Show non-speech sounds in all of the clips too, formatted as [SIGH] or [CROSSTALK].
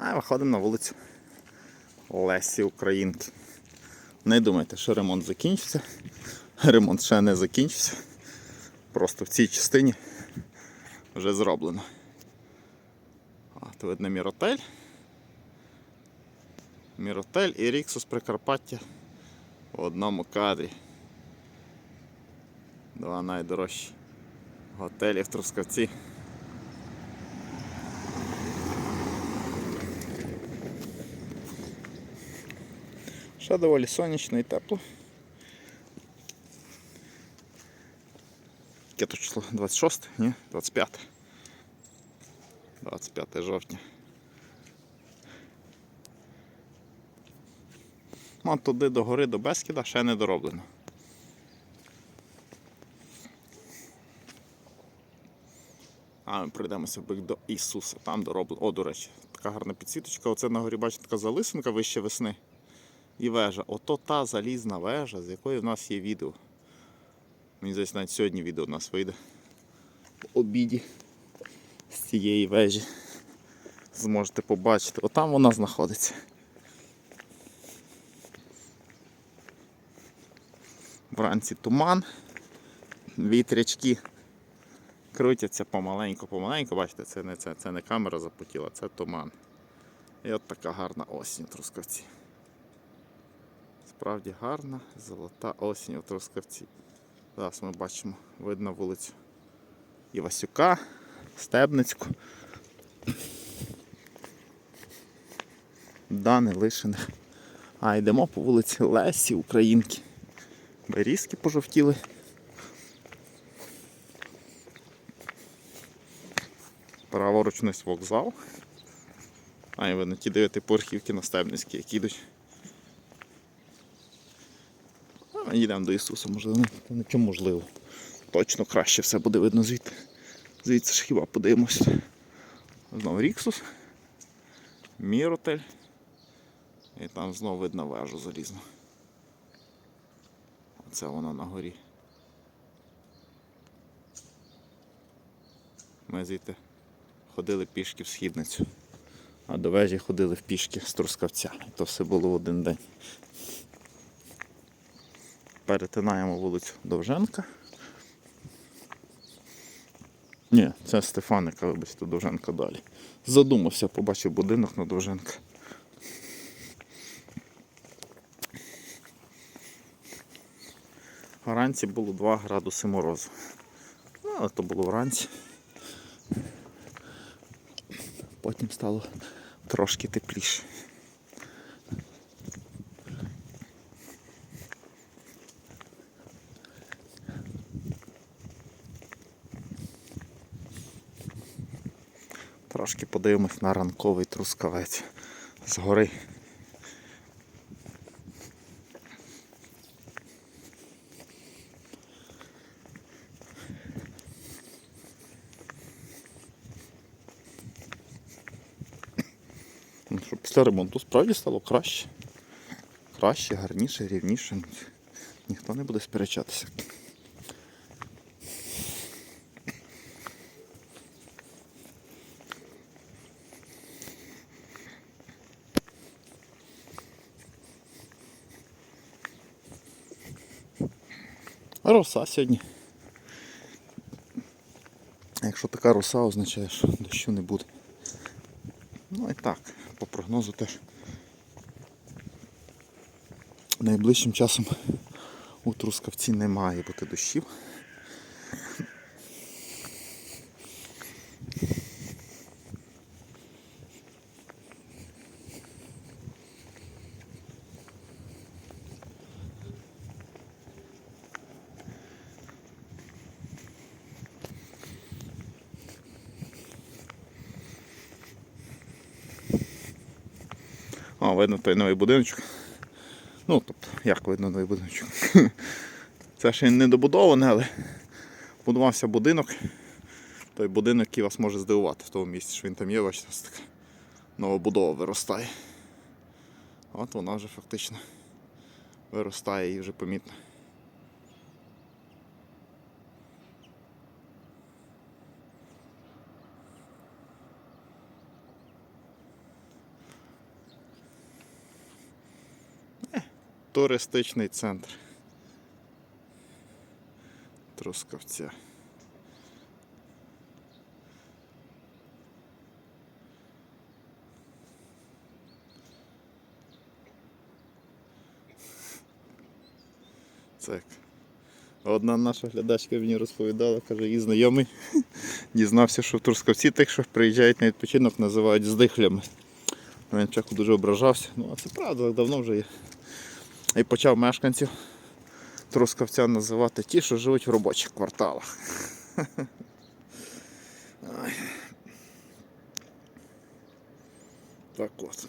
А виходимо на вулицю Лесі Українки. Не думайте, що ремонт закінчився. Ремонт ще не закінчився. Просто в цій частині вже зроблено. Тут видно Міротель. Міротель і Ріксус Прикарпаття в одному кадрі. Два найдорожчі готелі в Трускавці. Ще доволі сонячно і тепло. Яке то число? 26? Ні? 25. 25 жовтня. А туди до гори до Бескіда ще не дороблено. А ми прийдемося до Ісуса. Там дороблено. О, до речі, така гарна підсвіточка. Оце на горі, бачите, така залисинка вище весни. І вежа. Ото та залізна вежа, з якої в нас є відео. Мені здається, навіть сьогодні відео у нас вийде. В обіді з цієї вежі. Зможете побачити. Отам вона знаходиться. Вранці туман, вітрячки крутяться помаленьку, помаленьку. Бачите, це не, це, це не камера запотіла, це туман. І от така гарна осінь Трускавці. Справді гарна, золота осінь у Трускавці. Зараз ми бачимо, видно вулицю Івасюка, Стебницьку. Дани Лишиних. А йдемо по вулиці Лесі Українки. Берізки пожовтіли. Праворуч вниз вокзал. А і видно ті дев'ятиповерхівки на Стебницькій, які йдуть. А, Їдемо до Ісуса, можливо. Та не чому можливо. Точно краще все буде видно звідти. Звідси ж хіба подивимося. Знову Ріксус, Міротель. І там знову видно вежу залізну. Оце вона на горі. Ми звідти ходили пішки в східницю, а до вежі ходили в пішки з Трускавця. То все було в один день. Перетинаємо вулицю Довженка. Ні, це Стефаника, вибачте, Довженка далі. Задумався, побачив будинок на Довженка. Вранці було 2 градуси морозу. Ну, але то було вранці. Потім стало трошки тепліше. Трошки подивимось на ранковий трускавець згори. Ну, після ремонту справді стало краще. Краще, гарніше, рівніше. Ніхто не буде сперечатися. Роса сьогодні. Якщо така роса, означає, що дощу не буде. Ну і так, по прогнозу теж. Найближчим часом у Трускавці не має бути дощів. О, видно той новий будиночок. Ну, тобто, як видно новий будиночок. [LAUGHS] Це ще не добудоване, але будувався будинок. Той будинок, який вас може здивувати в тому місці, що він там є, бачите, ось така новобудова виростає. От вона вже фактично виростає і вже помітно. Туристичний центр. Трускавця. Так. Одна наша глядачка мені розповідала, каже, її знайомий [LAUGHS] дізнався, що в Трускавці тих, що приїжджають на відпочинок, називають здихлями. Він спочатку дуже ображався. Ну, а це правда, давно вже є. І почав мешканців Трускавця називати ті, що живуть в робочих кварталах. Так от.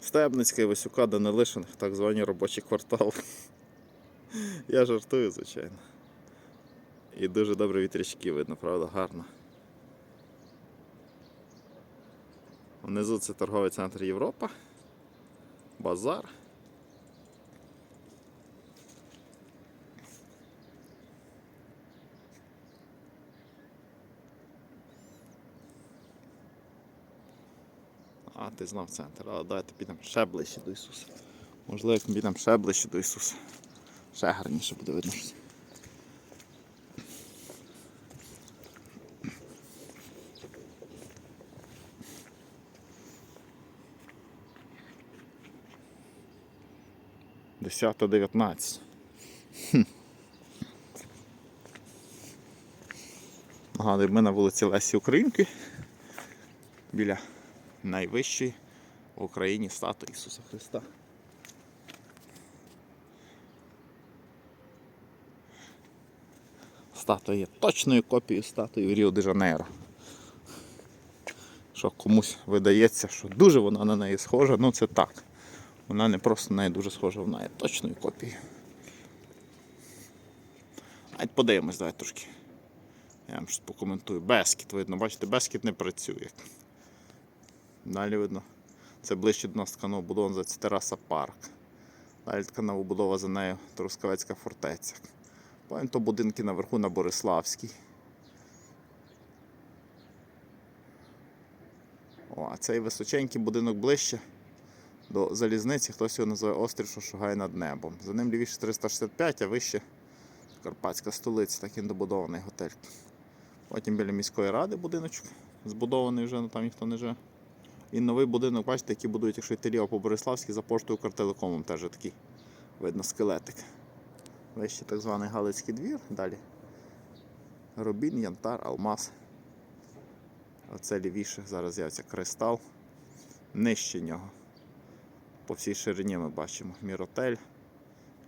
Стебницька і Васюка Данилишиних, так звані робочі квартали. Я жартую, звичайно. І дуже добре вітрячки видно, правда, гарно. Внизу це торговий центр Європа, базар. А, ти знав центр, але давайте підемо ще ближче до Ісуса. Можливо, як ми підемо ще ближче до Ісуса. Ще гарніше буде видно. Десята дев'ятнадцять. Нагадую, ми на вулиці Лесі Українки біля найвищої в Україні статуї Ісуса Христа. Статуя є точною копією статуї Ріо де Жанейро. Що комусь видається, що дуже вона на неї схожа, ну це так. Вона не просто на неї дуже схожа, вона є точною копією. А подивимось, давай трошки. Я вам щось покоментую. Бескіт видно, бачите, Бескіт не працює. Далі видно. Це ближче до нас така новобудова, називається Тераса Парк. Далі така новобудова за нею Трускавецька фортеця. Потім то будинки наверху на Бориславській. О, а цей височенький будинок ближче до залізниці, хтось його називає острів, що шугає над небом. За ним лівіше 365, а вище Карпатська столиця, так і добудований готель. Потім біля міської ради будиночок, збудований вже, ну там ніхто не живе. І новий будинок, бачите, який будують, якщо йти ліво по Бориславській, за поштою Картелекомом теж такий, видно, скелетик. Вище так званий Галицький двір, далі Рубін, Янтар, Алмаз. Оце лівіше, зараз з'явиться кристал. Нижче нього. По всій ширині ми бачимо Міротель.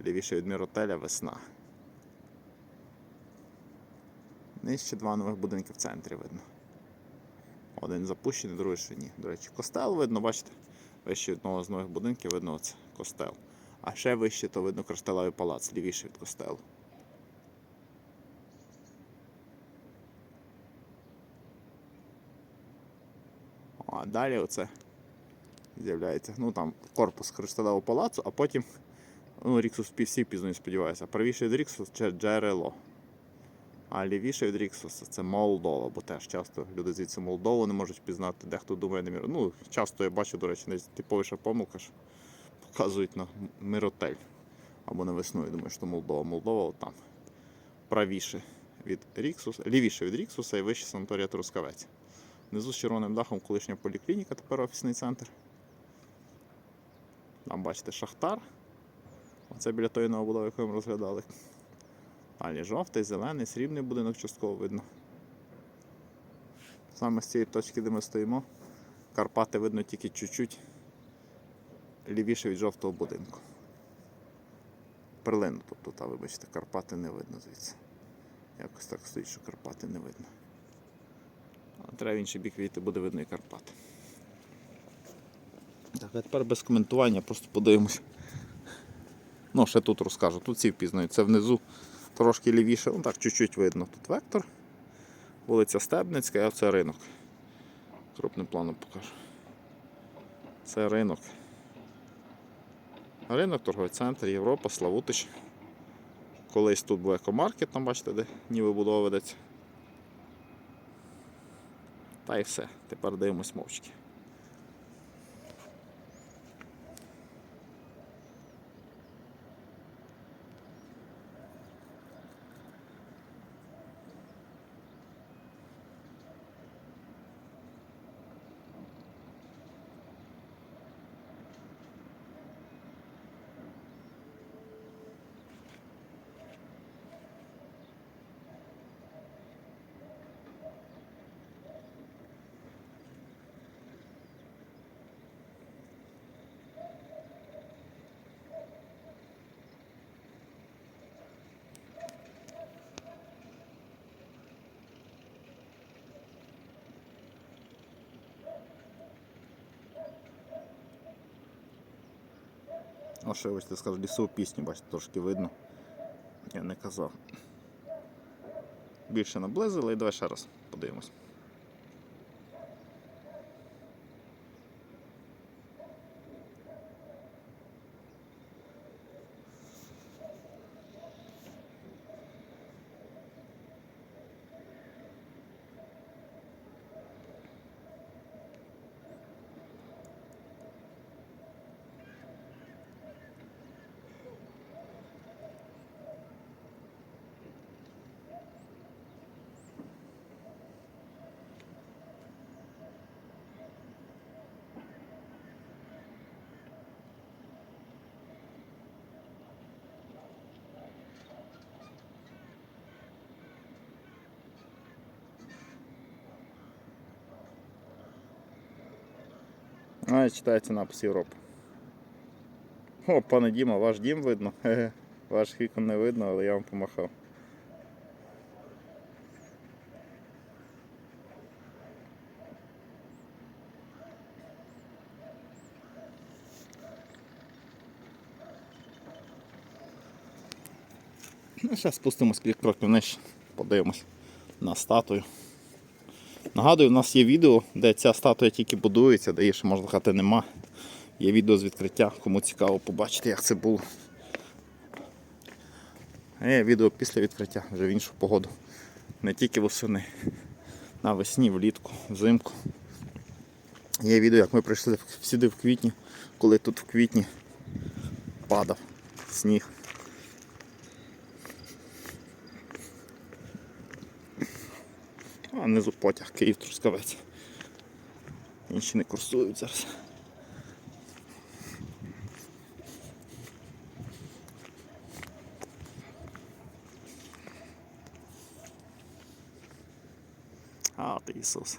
Лівіше від Міротеля весна. Нижче два нових будинки в центрі видно. Один запущений, другий ще ні. До речі, костел видно, бачите? Вище одного з нових будинків видно оце костел. А ще вище, то видно кришталевий палац, лівіше від костелу. А далі оце з'являється. Ну там корпус кришталевого палацу, а потім ну, Ріксус всі пізно сподіваюся. Правіше від Ріксус це джерело. А лівіше від Ріксуса це Молдова, бо теж часто люди звідси Молдову не можуть пізнати, дехто думає на мір. Ну, часто я бачу, до речі, не типовіша помилка, що показують на Миротель або на весну. Я думаю, що Молдова. Молдова отам. Правіше від Ріксуса, лівіше від Ріксуса і вище санаторія Трускавець. Внизу з червоним дахом колишня поліклініка, тепер офісний центр. Там бачите шахтар. Оце біля тої новобудови, яку ми розглядали. Далі жовтий, зелений, срібний будинок частково видно. Саме з цієї точки, де ми стоїмо, Карпати видно тільки чуть-чуть лівіше від жовтого будинку. Перлину, тобто, та, вибачте, Карпати не видно звідси. Якось так стоїть, що Карпати не видно. А треба в інший бік війти, буде видно і Карпати. Так, а тепер без коментування, просто подивимось. Ну, ще тут розкажу. Тут всі впізнають. Це внизу трошки лівіше, ну так чуть-чуть видно. Тут вектор, вулиця Стебницька, а це ринок. Крупним планом покажу. Це ринок. Ринок, торговий центр, Європа, Славутич. Колись тут був екомаркет, там бачите, де ніби будова ведеться. Та і все. Тепер дивимось мовчки. Ну, що ось ти скажеш лісову пісню, бачите, трошки видно. Я не казав. Більше наблизили і давай ще раз подивимось. А, читається напис Європа. О, пане Діма, ваш дім видно. Ваш вікон не видно, але я вам помахав. Ну, зараз спустимось кілька кроків вниз, подивимось на статую. Нагадую, у нас є відео, де ця статуя тільки будується, де її ще можна хати нема. Є відео з відкриття, кому цікаво побачити, як це було. А є відео після відкриття, вже в іншу погоду. Не тільки восени, навесні, влітку, взимку. Є відео, як ми прийшли сюди в квітні, коли тут в квітні падав сніг. А внизу потяг Київ Трускавець. Інші не курсують зараз. А, ти Ісус.